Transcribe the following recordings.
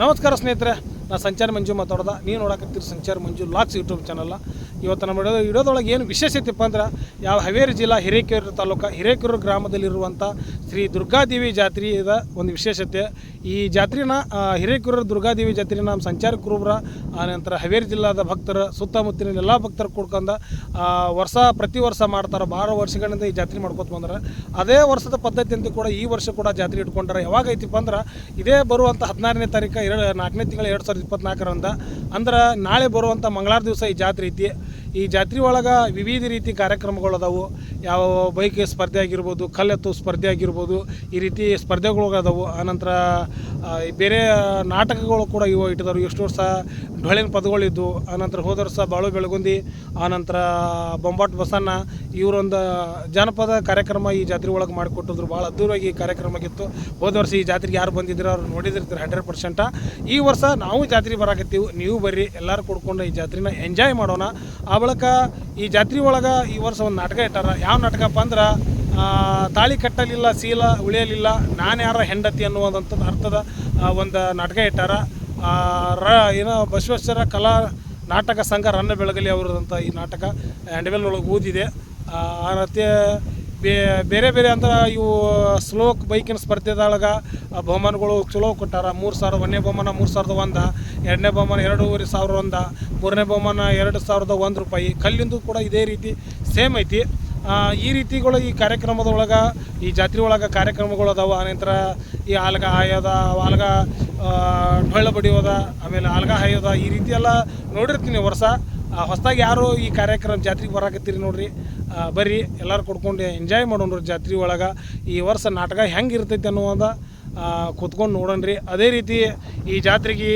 ನಮಸ್ಕಾರ ಸ್ನೇಹಿತರೆ. ನಾ ಸಂಚಾರ ಮಂಜು ಮಾತಾಡೋದ. ನೀವು ನೋಡಕತ್ತೀರಿ ಸಂಚಾರ ಮಂಜು ಲಾಕ್ಸ್ ಯೂಟ್ಯೂಬ್ ಚಾನಲ್. ಇವತ್ತು ನಮ್ಮ ಇಡೋದೊಳಗೆ ಏನು ವಿಶೇಷತೆಪ್ಪ ಅಂದ್ರೆ, ಯಾವ ಹಾವೇರಿ ಜಿಲ್ಲಾ ಹಿರೇಕೆರೂರು ತಾಲೂಕು ಹಿರೇಕೆರೂರು ಗ್ರಾಮದಲ್ಲಿರುವಂಥ ಶ್ರೀ ದುರ್ಗಾದೇವಿ ಜಾತ್ರೆಯ ಒಂದು ವಿಶೇಷತೆ. ಈ ಜಾತ್ರೆನ ಹಿರೇಕೆರೂರು ದುರ್ಗಾದೇವಿ ಜಾತ್ರೆ ನಮ್ಮ ಸಂಚಾರ ಕುರುಬ್ರ ಆನಂತರ ಹವೇರಿ ಜಿಲ್ಲಾದ ಭಕ್ತರು, ಸುತ್ತಮುತ್ತಲಿನ ಎಲ್ಲ ಭಕ್ತರು ಕೂಡ್ಕೊಂಡು ವರ್ಷ ಪ್ರತಿ ವರ್ಷ ಮಾಡ್ತಾರೆ. ಭಾಳ ವರ್ಷಗಳಿಂದ ಈ ಜಾತ್ರೆ ಮಾಡ್ಕೊತ ಬಂದ್ರೆ. ಅದೇ ವರ್ಷದ ಪದ್ಧತಿಯಂತೆ ಕೂಡ ಈ ವರ್ಷ ಕೂಡ ಜಾತ್ರೆ ಇಟ್ಕೊಂಡ್ರೆ. ಯಾವಾಗ ಐತಿಪ್ಪ ಅಂದ್ರೆ, ಇದೇ ಬರುವಂಥ ಹದಿನಾರನೇ ತಾರೀಕು ಎರಡು ನಾಲ್ಕನೇ ತಿಂಗಳು ಎರಡು ಸಾವಿರದ ಇಪ್ಪತ್ನಾಲ್ಕರಂದ. ಅಂದ್ರೆ ನಾಳೆ ಬರುವಂಥ ಮಂಗಳವಾರ ದಿವಸ ಈ ಜಾತ್ರೆ ಐತಿ. ಈ ಜಾತ್ರೆ ಒಳಗೆ ವಿವಿಧ ರೀತಿ ಕಾರ್ಯಕ್ರಮಗಳು ಅದಾವು. ಯಾವ ಬೈಕ್ ಸ್ಪರ್ಧೆ ಆಗಿರ್ಬೋದು, ಕಲ್ಲೆತ್ತು ಸ್ಪರ್ಧೆ ಆಗಿರ್ಬೋದು, ಈ ರೀತಿ ಸ್ಪರ್ಧೆಗಳು ಅದಾವು. ಆನಂತರ ಬೇರೆ ನಾಟಕಗಳು ಕೂಡ ಇವು ಇಟ್ಟಿದ್ದಾರೆ ಎಷ್ಟು ವರ್ಷ ಡೊಳ್ಳಿನ ಪದಗಳಿದ್ದು, ಆನಂತರ ಹೋದ ವರ್ಷ ಬಾಳು ಬೆಳಗುಂದಿ, ಆನಂತರ ಬೊಂಬಾಟ್ ಬಸಣ್ಣ, ಇವರೊಂದು ಜಾನಪದ ಕಾರ್ಯಕ್ರಮ ಈ ಜಾತ್ರೆ ಒಳಗೆ ಮಾಡಿಕೊಟ್ಟಿದ್ರು. ಭಾಳ ಅದ್ದೂರಿಯಾಗಿ ಕಾರ್ಯಕ್ರಮ ಆಗಿತ್ತು. ಹೋದ ವರ್ಷ ಈ ಜಾತ್ರೆಗೆ ಯಾರು ಬಂದಿದ್ರು ಅವ್ರು ನೋಡಿದಿರ್ತಾರೆ ಹಂಡ್ರೆಡ್ ಪರ್ಸೆಂಟ. ಈ ವರ್ಷ ನಾವು ಜಾತ್ರೆ ಬರಾಕತ್ತೀವಿ. ನೀವು ಬರ್ರಿ, ಎಲ್ಲರೂ ಕೂಡ್ಕೊಂಡು ಈ ಜಾತ್ರೆನ ಎಂಜಾಯ್ ಮಾಡೋಣ. ಆ ಬಳಿಕ ಈ ಜಾತ್ರೆ ಒಳಗೆ ಈ ವರ್ಷ ಒಂದು ನಾಟಕ ಇಟ್ಟಾರ. ಯಾವ ನಾಟಕಪ್ಪ ಅಂದ್ರೆ ತಾಳಿ ಕಟ್ಟಲಿಲ್ಲ, ಸೀಲ ಉಳಿಯಲಿಲ್ಲ, ನಾನು ಯಾರ ಹೆಂಡತಿ ಅನ್ನುವಂಥದ್ದು ಅರ್ಥದ ಒಂದು ನಾಟಕ ಇಟ್ಟಾರ. ರ, ಏನೋ ಬಸವೇಶ್ವರ ಕಲಾ ನಾಟಕ ಸಂಘ ರನ್ನ ಬೆಳಗಲಿ ಅವರದಂಥ ಈ ನಾಟಕ ಹ್ಯಾಂಡ್ವೆಲ್ ಒಳಗೆ ಓದಿದೆ ಆ ಆ ರೀತಿ ಬೇರೆ ಬೇರೆ ಅಂದ್ರೆ ಇವು ಸ್ಲೋಕ್ ಬೈಕಿನ ಸ್ಪರ್ಧೆದೊಳಗೆ ಬಹುಮಾನಗಳು ಚಲೋ ಕೊಟ್ಟಾರ. ಮೂರು ಸಾವಿರ ಒಂದನೇ ಬಹುಮಾನ ಮೂರು ಸಾವಿರದ ಒಂದು, ಎರಡನೇ ಬಹುಮಾನ ಎರಡೂವರೆ ಸಾವಿರ ಒಂದು, ಮೂರನೇ ಬಹುಮಾನ ಎರಡು ಸಾವಿರದ ಒಂದು ರೂಪಾಯಿ. ಕಲ್ಲಿಂದು ಕೂಡ ಇದೇ ರೀತಿ ಸೇಮ್ ಐತಿ. ಈ ರೀತಿಗಳು ಈ ಕಾರ್ಯಕ್ರಮದೊಳಗೆ, ಈ ಜಾತ್ರೆ ಒಳಗೆ ಕಾರ್ಯಕ್ರಮಗಳು ಅದಾವ. ಆನಂತರ ಈ ಆಲ್ಗ ಹಾಯೋದ, ಆಲ್ಗ ಡೊಳ್ಳ ಬಡಿಯೋದ, ಆಮೇಲೆ ಆಲ್ಗ ಹಾಯೋದ, ಈ ರೀತಿ ಎಲ್ಲ ನೋಡಿರ್ತೀನಿ ವರ್ಷ. ಹೊಸದಾಗಿ ಯಾರು ಈ ಕಾರ್ಯಕ್ರಮ ಜಾತ್ರೆಗೆ ಬರಾಕತ್ತೀರಿ ನೋಡ್ರಿ. ಬರ್ರಿ, ಎಲ್ಲರೂ ಕೊಡ್ಕೊಂಡು ಎಂಜಾಯ್ ಮಾಡೋಣ್ರಿ ಜಾತ್ರೆ ಒಳಗೆ. ಈ ವರ್ಷ ನಾಟಕ ಹೆಂಗೆ ಇರ್ತೈತೆ ಅನ್ನೋದ ಕೂತ್ಕೊಂಡು ನೋಡೋಣ್ರಿ ಅದೇ ರೀತಿ ಈ ಜಾತ್ರೆಗೆ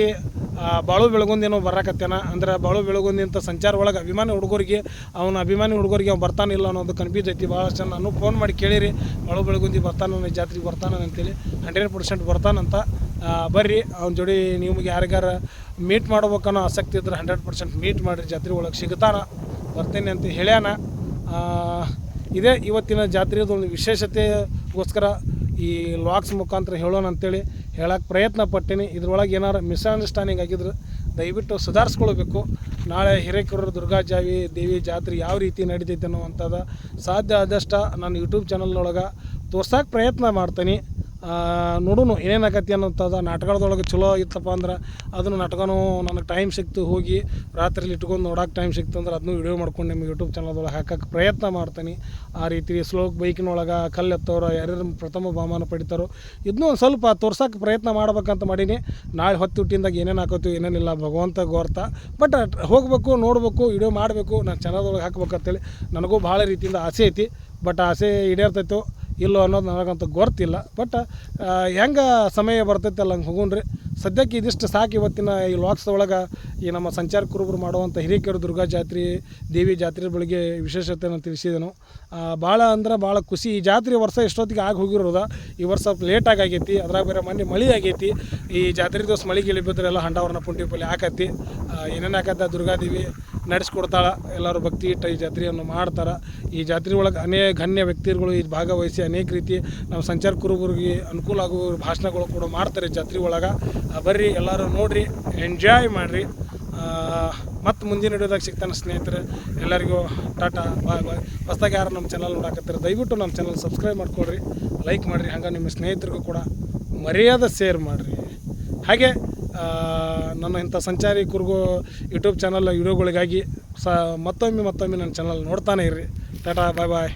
ಬಾಳು ಬೆಳಗುಂದೇನೋ ಬರಾಕತ್ತೇನ? ಅಂದ್ರೆ ಬಾಳು ಬೆಳಗುಂದಿ ಅಂತ ಸಂಚಾರ ಒಳಗೆ ಅಭಿಮಾನಿ ಹುಡುಗರಿಗೆ, ಅವನ ಅಭಿಮಾನಿ ಹುಡುಗರಿಗೆ ಅವ್ನು ಬರ್ತಾನಿಲ್ಲ ಅನ್ನೋದು ಕನ್ಫ್ಯೂಸ್ ಐತಿ ಭಾಳಷ್ಟು ನಾನು ಫೋನ್ ಮಾಡಿ ಕೇಳಿರಿ. ಬಾಳು ಬೆಳಗುಂದಿ ಬರ್ತಾನ ಜಾತ್ರೆಗೆ ಬರ್ತಾನ ಅಂತೇಳಿ ಹಂಡ್ರೆಡ್ ಪರ್ಸೆಂಟ್ ಬರ್ತಾನಂತ. ಬರ್ರಿ, ಅವ್ನ ಜೋಡಿ ನಿಮ್ಗೆ ಯಾರಿಗಾರ ಮೀಟ್ ಮಾಡ್ಬೇಕನ್ನೋ ಆಸಕ್ತಿ ಇದ್ರೆ ಹಂಡ್ರೆಡ್ ಪರ್ಸೆಂಟ್ ಮೀಟ್ ಮಾಡಿರಿ, ಜಾತ್ರೆ ಒಳಗೆ ಸಿಗ್ತಾನ. ಬರ್ತೇನೆ ಅಂತ ಹೇಳ್ಯಾನ. ಇದೇ ಇವತ್ತಿನ ಜಾತ್ರೆಯದೊಂದು ವಿಶೇಷತೆಗೋಸ್ಕರ ಈ ಲಾಕ್ಸ್ ಮುಖಾಂತರ ಹೇಳೋಣ ಅಂತೇಳಿ ಹೇಳಕ್ಕೆ ಪ್ರಯತ್ನ ಪಟ್ಟೀನಿ. ಇದ್ರೊಳಗೆ ಏನಾರು ಮಿಸ್ಅಂಡರ್ಸ್ಟ್ಯಾಂಡಿಂಗ್ ಆಗಿದ್ರೆ ದಯವಿಟ್ಟು ಸುಧಾರಿಸ್ಕೊಳ್ಬೇಕು. ನಾಳೆ ಹಿರೇಕೆರೂರು ದುರ್ಗಾಜಾವಿ ದೇವಿ ಜಾತ್ರೆ ಯಾವ ರೀತಿ ನಡೀತೈತೆ ಅನ್ನುವಂಥದ್ದು ಸಾಧ್ಯ ಆದಷ್ಟು ನಾನು ಯೂಟ್ಯೂಬ್ ಚಾನಲ್ನೊಳಗೆ ತೋರ್ಸೋಕೆ ಪ್ರಯತ್ನ ಮಾಡ್ತೀನಿ. ಆ, ಏನೇನು ಏನೇನಾಗತ್ತೆ ಅನ್ನೋಂಥದ್ದು ನಾಟಕದೊಳಗೆ ಚಲೋ ಆಗಿತ್ತಪ್ಪ ಅಂದ್ರೆ ಅದನ್ನು ನಾಟಕನೂ ನನಗೆ ಟೈಮ್ ಸಿಕ್ತು ಹೋಗಿ ರಾತ್ರಿಲಿ ಇಟ್ಕೊಂಡು ನೋಡೋಕೆ ಟೈಮ್ ಸಿಕ್ತು ಅಂದ್ರೆ ಅದನ್ನು ವಿಡಿಯೋ ಮಾಡ್ಕೊಂಡು ನಿಮಗೆ ಯೂಟ್ಯೂಬ್ ಚಾನಲ್ದೊಳಗೆ ಹಾಕಕ್ಕೆ ಪ್ರಯತ್ನ ಮಾಡ್ತೀನಿ. ಆ ರೀತಿ ಸ್ಲೋಕ್ ಬೈಕಿನೊಳಗೆ ಕಲ್ಲು ಎತ್ತೋರು ಯಾರ್ಯಾರು ಪ್ರಥಮ ಬಹುಮಾನ ಪಡಿತಾರೋ ಇದನ್ನೂ ಒಂದು ಸ್ವಲ್ಪ ತೋರ್ಸೋಕೆ ಪ್ರಯತ್ನ ಮಾಡ್ಬೇಕಂತ ಮಾಡೀನಿ. ನಾಳೆ ಹೊತ್ತು ಹುಟ್ಟಿಂದಾಗ ಏನೇನು ಹಾಕೋತೀವಿ ಏನೇನಿಲ್ಲ ಭಗವಂತ ಗೋರ್ತ. ಬಟ್ ಹೋಗಬೇಕು ನೋಡಬೇಕು ವಿಡಿಯೋ ಮಾಡಬೇಕು ನಾನು ಚಾನಲ್ದೊಳಗೆ ಹಾಕ್ಬೇಕಂತೇಳಿ ನನಗೂ ಭಾಳ ರೀತಿಯಿಂದ ಆಸೆ ಐತಿ. ಬಟ್ ಆಸೆ ಈಡೇರ್ತೈತೋ ಇಲ್ಲೋ ಅನ್ನೋದು ನನಗಂತೂ ಗೊತ್ತಿಲ್ಲ. ಬಟ್ ಹೆಂಗೆ ಸಮಯ ಬರ್ತೈತಲ್ಲ ಹಂಗೆ ಹೋಗೋಣ್ರಿ. ಸದ್ಯಕ್ಕೆ ಇದಿಷ್ಟು ಸಾಕು ಇವತ್ತಿನ ಈ ಲಾಕ್ಸ್ ಒಳಗೆ ಈ ನಮ್ಮ ಸಂಚಾರ ಕುರುಬರು ಮಾಡುವಂಥ ಹಿರೇಕೆರೆ ದುರ್ಗಾ ಜಾತ್ರೆ, ದೇವಿ ಜಾತ್ರೆ ಬೆಳಗ್ಗೆ ವಿಶೇಷತೆಯನ್ನು ತಿಳಿಸಿದೆನು. ಭಾಳ ಅಂದ್ರೆ ಭಾಳ ಖುಷಿ. ಈ ಜಾತ್ರೆ ವರ್ಷ ಎಷ್ಟೊತ್ತಿಗೆ ಆಗಿ ಹೋಗಿರೋದ? ಈ ವರ್ಷ ಸ್ವಲ್ಪ ಲೇಟಾಗಿ ಆಗೈತಿ. ಅದ್ರಾಗ ಬೇರೆ ಮೊನ್ನೆ ಮಳೆ ಆಗೈತಿ. ಈ ಜಾತ್ರೆ ದಿವಸ ಮಳೆ ಗಿಳಿ ಎಲ್ಲ ಹಂಡವರ್ಣ ಪುಂಟಿ ಆಕತ್ತಿ ಹಾಕತ್ತಿ. ಏನೇನು ಹಾಕತ್ತ ದುರ್ಗಾದೇವಿ? ನಡೆಸ್ಕೊಡ್ತಾಳೆ, ಎಲ್ಲರೂ ಭಕ್ತಿ ಇಟ್ಟ ಈ ಜಾತ್ರೆಯನ್ನು ಮಾಡ್ತಾರೆ. ಈ ಜಾತ್ರೆ ಒಳಗೆ ಅನೇಕ ಗಣ್ಯ ವ್ಯಕ್ತಿಗಳು ಈ ಭಾಗವಹಿಸಿ ಅನೇಕ ರೀತಿ ನಮ್ಮ ಸಂಚಾರ ಕುರುಬರಿಗೆ ಅನುಕೂಲ ಆಗುವ ಭಾಷಣಗಳು ಕೂಡ ಮಾಡ್ತಾರೆ ಜಾತ್ರೆ ಒಳಗೆ. ಬರ್ರಿ, ಎಲ್ಲರೂ ನೋಡಿರಿ ಎಂಜಾಯ್ ಮಾಡಿರಿ. ಮತ್ತು ಮುಂದಿನ ವಿಡಿಯೋದಾಗ ಸಿಗ್ತಾನೆ ಸ್ನೇಹಿತರೆ. ಎಲ್ಲರಿಗೂ ಟಾಟಾ, ಬಾಯ್ ಬಾಯ್. ಹೊಸ್ದಾಗಿ ಯಾರು ನಮ್ಮ ಚಾನಲ್ ನೋಡಕತ್ತಾರೆ, ದಯವಿಟ್ಟು ನಮ್ಮ ಚಾನಲ್ ಸಬ್ಸ್ಕ್ರೈಬ್ ಮಾಡ್ಕೊಳ್ರಿ ಲೈಕ್ ಮಾಡಿರಿ. ಹಂಗೆ ನಿಮ್ಮ ಸ್ನೇಹಿತರಿಗೂ ಕೂಡ ಮರ್ಯಾದೆ ಶೇರ್ ಮಾಡಿರಿ. ಹಾಗೆ ನನ್ನ ಇಂಥ ಸಂಚಾರಿ ಕುರುಗು ಯೂಟ್ಯೂಬ್ ಚಾನಲ್ ವಿಡಿಯೋಗಳಿಗಾಗಿ ಸ ಮತ್ತೊಮ್ಮೆ ಮತ್ತೊಮ್ಮೆ ನನ್ನ ಚಾನಲ್ ನೋಡ್ತಾನೆ ಇರ್ರಿ. ಟಾಟಾ ಬಾಯ್ ಬಾಯ್